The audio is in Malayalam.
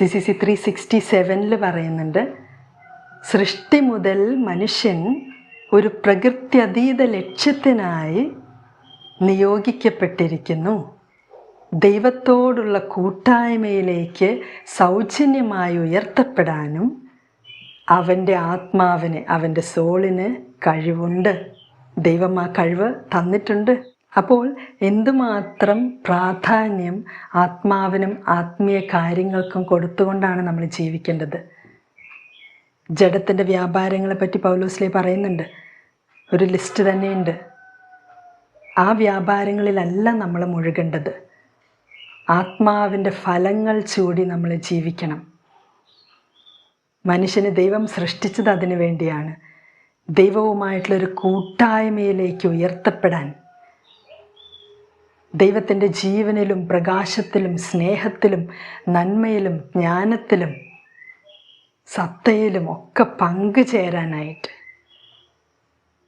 C C C three sixty സെവനിൽ പറയുന്നുണ്ട് സൃഷ്ടി മുതൽ മനുഷ്യൻ ഒരു പ്രകൃത്യതീത ലക്ഷ്യത്തിനായി നിയോഗിക്കപ്പെട്ടിരിക്കുന്നു. ദൈവത്തോടുള്ള കൂട്ടായ്മയിലേക്ക് സൗജന്യമായി ഉയർത്തപ്പെടാനും അവന്റെ ആത്മാവിന് അവന്റെ സോളിന് കഴിവുണ്ട്. ദൈവം ആ കഴിവ് തന്നിട്ടുണ്ട്. അപ്പോൾ എന്തുമാത്രം പ്രാധാന്യം ആത്മാവിനും ആത്മീയ കാര്യങ്ങൾക്കും കൊടുത്തുകൊണ്ടാണ് നമ്മൾ ജീവിക്കേണ്ടത്? ജഡത്തിന്റെ വ്യാപാരങ്ങളെ പറ്റി പൗലോസ്ലേ പറയുന്നുണ്ട്. ഒരു ലിസ്റ്റ് തന്നെയുണ്ട്. ആ വ്യാപാരങ്ങളിലല്ല നമ്മൾ മുഴുകേണ്ടത്. ആത്മാവിന്റെ ഫലങ്ങൾ ചൂടി നമ്മൾ ജീവിക്കണം. മനുഷ്യന് ദൈവം സൃഷ്ടിച്ചത് അതിനു വേണ്ടിയാണ്. ദൈവവുമായിട്ടുള്ളൊരു കൂട്ടായ്മയിലേക്ക് ഉയർത്തപ്പെടാൻ ദൈവത്തിന്റെ ജീവനിലും പ്രകാശത്തിലും സ്നേഹത്തിലും നന്മയിലും ജ്ഞാനത്തിലും സത്തയിലും ഒക്കെ പങ്കുചേരാനായിട്ട്